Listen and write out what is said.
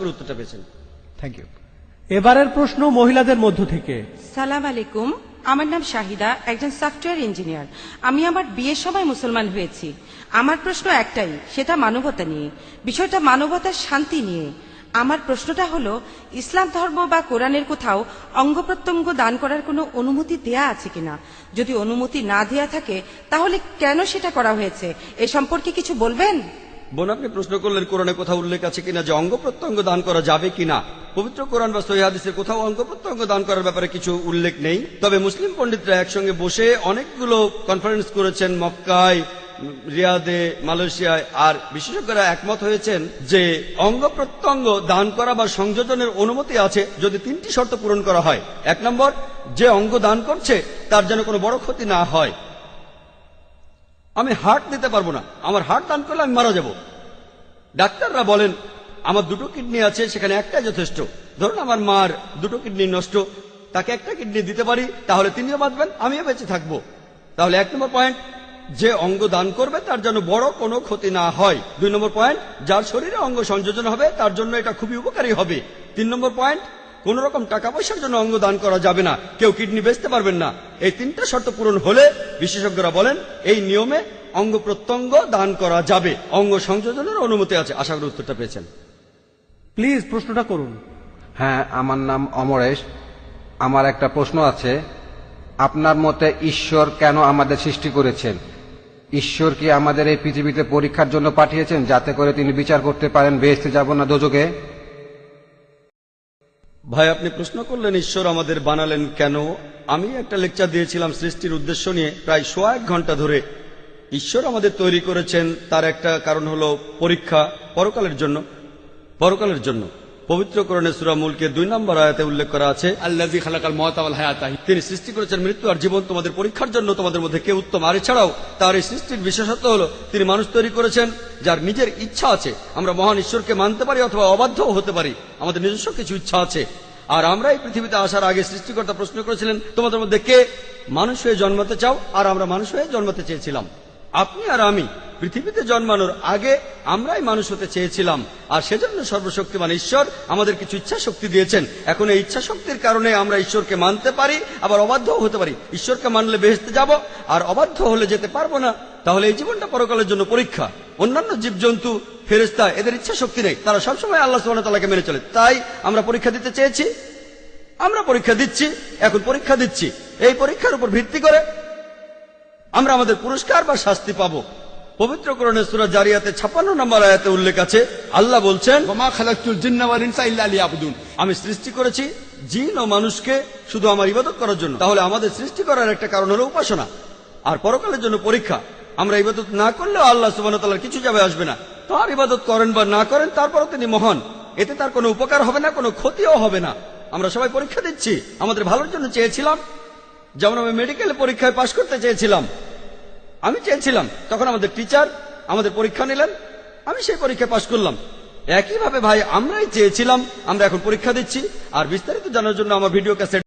উত্তরটা পেয়েছেন। Thank you এবারের প্রশ্ন মহিলাদের মধ্য থেকে। সালাম আলাইকুম। আমার নাম শাহিদা একজন সফটওয়্যার ইঞ্জিনিয়ার। আমি আমার বিয়ের সময় মুসলমান হয়েছি। আমার প্রশ্ন একটাই সেটা মানবতা নিয়ে। বিষয়টা মানবতার শান্তি নিয়ে। আমার প্রশ্নটা হলো ইসলাম ধর্ম বা কোরআনের কোথাও অঙ্গ প্রত্যঙ্গ দান করার কোনো অনুমতি দেয়া আছে কিনা? যদি অনুমতি না দেয়া থাকে তাহলে কেন সেটা করা হয়েছে? এ সম্পর্কে কিছু বলবেন? বোন, আপনি প্রশ্ন করলেন কোরআনে কোথাও উল্লেখ আছে কিনা যে অঙ্গ প্রত্যঙ্গ দান করা যাবে কিনা? পবিত্র কোরআন বা সহিহাদিসের কোথাও অঙ্গ প্রত্যঙ্গ দান করার ব্যাপারে কিছু উল্লেখ নেই। তবে মুসলিম পণ্ডিতরা একসঙ্গে বসে অনেকগুলো কনফারেন্স করেছেন মক্কায়, রিয়াদে, মালয়েশিয়ায়, আর বিশেষজ্ঞরা একমত হয়েছেন যে অঙ্গ প্রত্যঙ্গ দান করা বা সংযোজনের অনুমতি আছে যদি তিনটি শর্ত পূরণ করা হয়। এক নম্বর, যে অঙ্গ দান করছে তার যেন কোনো বড় ক্ষতি না হয়। আমি হার্ট দিতে পারব না। আমার হার্ট দান করলে আমি মারা যাব। ডাক্তাররা বলেন, আমার দুটো কিডনি আছে, সেখানে একটাই যথেষ্ট। ধরুন আমার মার দুটো কিডনি নষ্ট, তাকে একটা কিডনি দিতে পারি, তাহলে তিনিও বাঁচবেন, আমিও বেঁচে থাকব। তাহলে এক নম্বর পয়েন্ট, যে অঙ্গ দান করবে, তার যেন বড় কোনো ক্ষতি না হয়। দুই নম্বর পয়েন্ট, যার শরীরে অঙ্গ সংযোজন হবে, তার জন্য এটা খুবই উপকারী হবে। তিন নম্বর পয়েন্ট কোন রকম টাকা পয়সার জন্য অঙ্গ দান করা যাবে না। কেউ কিডনি বেচতে পারবেন না। এই তিনটা শর্ত পূরণ হলে বিশেষজ্ঞরা বলেন এই নিয়মে অঙ্গ প্রত্যঙ্গ দান করা যাবে। অঙ্গ সংযোজনের অনুমতি আছে। আশা করি উত্তরটা পেয়েছেন। প্লিজ প্রশ্নটা করুন। হ্যাঁ আমার নাম অমরেশ। আমার একটা প্রশ্ন আছে। আপনার মতে ঈশ্বর কেন আমাদের সৃষ্টি করেছেন? ঈশ্বর কি আমাদের এই পৃথিবীতে পরীক্ষার জন্য পাঠিয়েছেন যাতে করে তিনি বিচার করতে পারেন বেহেস্তে যাব না দোজকে ভাই, আপনি প্রশ্ন করলেন, ঈশ্বর আমাদের বানালেন কেন? আমি একটা লেকচার দিয়েছিলাম সৃষ্টির উদ্দেশ্য নিয়ে প্রায় সোয়া এক ঘণ্টা ধরে। ঈশ্বর আমাদের তৈরি করেছেন, তার একটা কারণ হলো পরীক্ষা, পরকালের জন্য পরকালের জন্য। পবিত্র করণে সুরা মুলকে দুই নম্বর আয়াতে উল্লেখ করা আছে আল্লাযী খালাকাল মাউতা ওয়াল হায়াতা। তিনি সৃষ্টি করেছেন মৃত্যু আর জীবন তোমাদের পরীক্ষার জন্য তোমাদের মধ্যে কে উত্তম। আর এছাড়াও তার এই সৃষ্টির বিশেষত্ব হলো তিনি মানুষ তৈরি করেছেন যার নিজের ইচ্ছা আছে। আমরা মহান ঈশ্বরকে মানতে পারি অথবা অবাধ্যও হতে পারি। আমাদের নিজস্ব কিছু ইচ্ছা আছে। আর আমরা এই পৃথিবীতে আসার আগে সৃষ্টিকর্তা প্রশ্ন করেছিলেন তোমাদের মধ্যে কে মানুষ হয়ে জন্মাতে চাও? আর আমরা মানুষ হয়ে জন্মাতে চেয়েছিলাম। আপনি আর আমি পৃথিবীতে জন্মানোর আগে আমরাই মানুষ হতে চেয়েছিলাম। আর সেজন্য সর্বশক্তিমান ঈশ্বর আমাদের কিছু ইচ্ছা শক্তি দিয়েছেন। এখন এই ইচ্ছা শক্তির কারণে আমরা ঈশ্বরকে মানতে পারি, আবার অবাধ্যও হতে পারি। ঈশ্বরকে মানলে বেহেস্তে যাব, আর অবাধ্য হলে যেতে পারব না। তাহলে এই জীবনটা পরকালের জন্য পরীক্ষা। অন্যান্য জীবজন্তু ফেরেস্তা এদের ইচ্ছা শক্তি নেই। তারা সবসময় আল্লাহ সুবাহ তালাকে মেনে চলে। তাই আমরা পরীক্ষা দিতে চেয়েছি। আমরা পরীক্ষা দিচ্ছি, এখন পরীক্ষা দিচ্ছি। এই পরীক্ষার উপর ভিত্তি করে আমরা আমাদের পুরস্কার বা শাস্তি পাবো। পবিত্র করণের সুরা জারিয়াতে ছাপান্ন নম্বর আয়াতে উল্লেখ আছে আল্লাহ বলছেন আমি সৃষ্টি করেছি জিন ও মানুষকে শুধু আমার ইবাদত করার জন্য। তাহলে আমাদের সৃষ্টি করার একটা কারণ হলো উপাসনা। আর পরকালের জন্য পরীক্ষা। আমরা ইবাদত না করলেও আল্লাহ সুবান তাল্লাহ কিছু যাবে আসবে না। তার ইবাদত করেন বা না করেন তারপরও তিনি মহান। এতে তার কোনো উপকার হবে না কোনো ক্ষতিও হবে না। আমরা সবাই পরীক্ষা দিচ্ছি। আমাদের ভালোর জন্য চেয়েছিলাম। যেমন আমি মেডিকেল পরীক্ষায় পাশ করতে চেয়েছিলাম। আমি চেয়েছিলাম, তখন আমাদের টিচার আমাদের পরীক্ষা নিলেন, আমি সেই পরীক্ষা পাশ করলাম। একইভাবে ভাই, আমরাই চেয়েছিলাম, আমরা এখন পরীক্ষা দিচ্ছি, আর বিস্তারিত জানার জন্য আমার ভিডিও ক্যাসেট